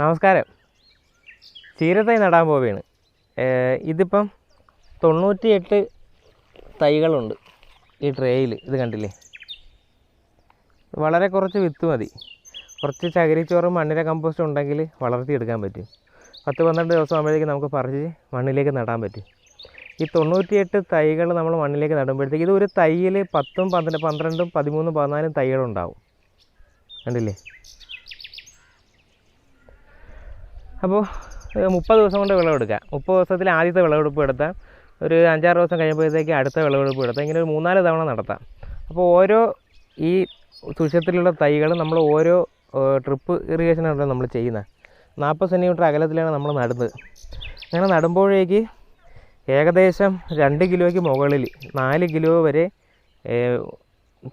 നമസ്കാരം. ചീരത്തൈ നടാൻ പോവുകയാണ്. ഇതിപ്പം തൊണ്ണൂറ്റിയെട്ട് തൈകളുണ്ട് ഈ ട്രേയിൽ ഇത് കണ്ടില്ലേ? വളരെ കുറച്ച് വിത്ത് മതി. കുറച്ച് ചകിരിച്ചോറും മണ്ണിര കമ്പോസ്റ്റ് ഉണ്ടെങ്കിൽ വളർത്തിയെടുക്കാൻ പറ്റും. പത്ത് പന്ത്രണ്ട് ദിവസം ആകുമ്പോഴേക്കും നമുക്ക് പറിച്ച് മണ്ണിലേക്ക് നടാൻ പറ്റും. ഈ തൊണ്ണൂറ്റിയെട്ട് തൈകൾ നമ്മൾ മണ്ണിലേക്ക് നടുമ്പോഴത്തേക്ക് ഇത് ഒരു തൈയിൽ പത്തും പന്ത്രണ്ട് പന്ത്രണ്ടും പതിമൂന്നും പതിനാലും തൈകളുണ്ടാവും. കണ്ടില്ലേ? അപ്പോൾ മുപ്പത് ദിവസം കൊണ്ട് വിളവെടുക്കാം. മുപ്പത് ദിവസത്തിൽ ആദ്യത്തെ വിളവെടുപ്പ് എടുത്താൽ ഒരു അഞ്ചാറ് ദിവസം കഴിയുമ്പോഴത്തേക്ക് അടുത്ത വിളവെടുപ്പ് എടുത്താൽ ഇങ്ങനെ ഒരു മൂന്നാൽ തവണ നടത്താം. അപ്പോൾ ഓരോ ഈ സുഷത്തിലുള്ള തൈകൾ നമ്മൾ ഓരോ ട്രിപ്പ് ഇറിഗേഷനാണ് നമ്മൾ ചെയ്യുന്നത്. നാൽപ്പത് സെന്റിമീറ്റർ അകലത്തിലാണ് നമ്മൾ നടുന്നത്. അങ്ങനെ നടുമ്പോഴേക്ക് ഏകദേശം രണ്ട് കിലോയ്ക്ക് മുകളിൽ നാല് കിലോ വരെ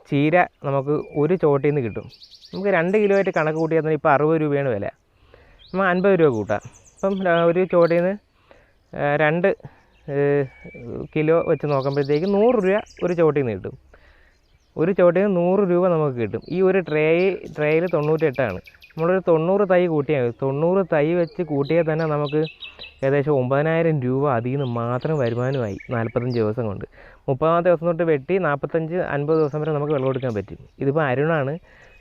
ചീര നമുക്ക് ഒരു ചോട്ടിൽ നിന്ന് കിട്ടും. നമുക്ക് രണ്ട് കിലോ ആയിട്ട് കണക്ക് കൂട്ടിയാൽ തന്നെ ഇപ്പോൾ അറുപത് രൂപയാണ് വില. നമ്മൾ അൻപത് രൂപ കൂട്ടാം. അപ്പം ഒരു ചുവടിൽ നിന്ന് രണ്ട് കിലോ വെച്ച് നോക്കുമ്പോഴത്തേക്ക് നൂറ് രൂപ ഒരു ചുവട്ടിൽ നിന്ന് കിട്ടും. ഒരു ചുവട്ടിൽ നിന്ന് നൂറ് രൂപ നമുക്ക് കിട്ടും. ഈ ഒരു ട്രേ ട്രേയിൽ തൊണ്ണൂറ്റെട്ടാണ്. നമ്മളൊരു തൊണ്ണൂറ് തൈ കൂട്ടിയാൽ മതി. തൊണ്ണൂറ് തൈ വെച്ച് കൂട്ടിയാൽ തന്നെ നമുക്ക് ഏകദേശം ഒമ്പതിനായിരം രൂപ അതിൽ നിന്ന് മാത്രം വരുമാനമായി നാൽപ്പത്തഞ്ച് ദിവസം കൊണ്ട്. മുപ്പതാമത്തെ ദിവസം തൊട്ട് വെട്ടി നാൽപ്പത്തഞ്ച് അൻപത് ദിവസം വരെ നമുക്ക് വെള്ളം കൊടുക്കാൻ പറ്റും. ഇതിപ്പോൾ അരുണാണ്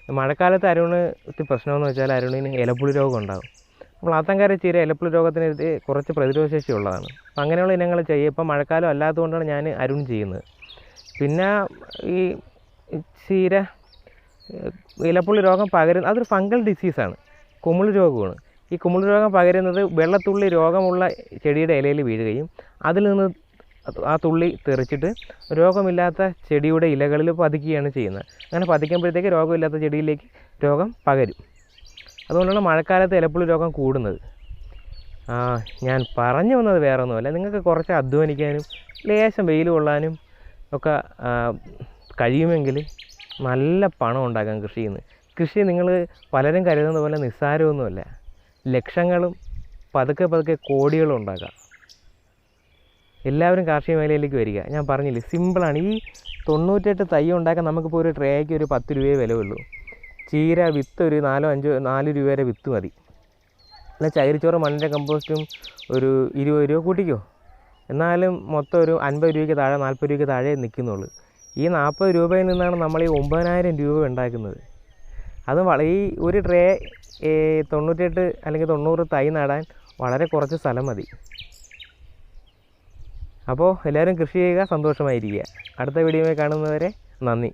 മഴക്കാലത്ത് അരുണ് പ്രശ്നമെന്ന് വെച്ചാൽ അരുണിന് ഇലപ്പുളി രോഗം ഉണ്ടാകും. അപ്പോൾ ആത്തങ്കാര ചീര ഇലപ്പുളി രോഗത്തിന് കുറച്ച് പ്രതിരോധശേഷി ഉള്ളതാണ്. അപ്പം അങ്ങനെയുള്ള ഇനങ്ങൾ ചെയ്യുക. ഇപ്പം മഴക്കാലം അല്ലാത്തതുകൊണ്ടാണ് ഞാൻ അരുൺ ചെയ്യുന്നത്. പിന്നെ ഈ ചീര ഇലപ്പുള്ളി രോഗം പകരുന്ന അതൊരു ഫംഗൽ ഡിസീസാണ്. കുമിൾ രോഗമാണ്. ഈ കുമിൾ രോഗം പകരുന്നത് വെള്ളത്തുള്ളി രോഗമുള്ള ചെടിയുടെ ഇലയിൽ വീഴുകയും അതിൽ നിന്ന് ആ തുള്ളി തെറിച്ചിട്ട് രോഗമില്ലാത്ത ചെടിയുടെ ഇലകളിൽ പതിക്കുകയാണ് ചെയ്യുന്നത്. അങ്ങനെ പതിക്കുമ്പോഴത്തേക്ക് രോഗമില്ലാത്ത ചെടിയിലേക്ക് രോഗം പകരും. അതുകൊണ്ടാണ് മഴക്കാലത്ത് ഇലപ്പുള്ളി രോഗം കൂടുന്നത്. ആ ഞാൻ പറഞ്ഞു വന്നത് വേറെ ഒന്നുമല്ല നിങ്ങൾക്ക് കുറച്ച് അധ്വാനിക്കാനും ലേശം വെയിൽ കൊള്ളാനും ഒക്കെ കഴിയുമെങ്കിൽ നല്ല പണം ഉണ്ടാക്കാം കൃഷിയിൽ നിന്ന് കൃഷി നിങ്ങൾ പലരും കരുതുന്ന പോലെ നിസ്സാരമൊന്നുമല്ല. ലക്ഷങ്ങളും പതുക്കെ പതുക്കെ കോടികളും ഉണ്ടാക്കാം. എല്ലാവരും കാർഷിക മേഖലയിലേക്ക് വരിക. ഞാൻ പറഞ്ഞില്ലേ സിമ്പിളാണ് ഈ തൊണ്ണൂറ്റെട്ട് തൈ ഉണ്ടാക്കാൻ നമുക്കിപ്പോൾ ഒരു ട്രേക്ക് ഒരു പത്ത് രൂപയെ വിലയുള്ളൂ. ചീര വിത്ത് ഒരു നാലോ അഞ്ചോ നാല് രൂപ വരെ വിത്ത് മതി. എന്നാൽ ചകിരിച്ചോറ് മണ്ണിന്റെ കമ്പോസ്റ്റും ഒരു ഇരുപത് രൂപ കൂട്ടിക്കോ. എന്നാലും മൊത്തം ഒരു അൻപത് രൂപയ്ക്ക് താഴെ നാൽപ്പത് രൂപയ്ക്ക് താഴെ നിൽക്കുന്നുള്ളൂ. ഈ നാൽപ്പത് രൂപയിൽ നിന്നാണ് നമ്മൾ ഈ ഒമ്പതിനായിരം രൂപ ഉണ്ടാക്കുന്നത്. അത് ഈ ഒരു ട്രേ തൊണ്ണൂറ്റെട്ട് അല്ലെങ്കിൽ തൊണ്ണൂറ് തൈ നടാൻ വളരെ കുറച്ച് സ്ഥലം മതി. അപ്പോൾ എല്ലാവരും കൃഷി ചെയ്യുക സന്തോഷമായിരിക്കുക. അടുത്ത വീഡിയോയിൽ കാണുന്നവരെ നന്ദി.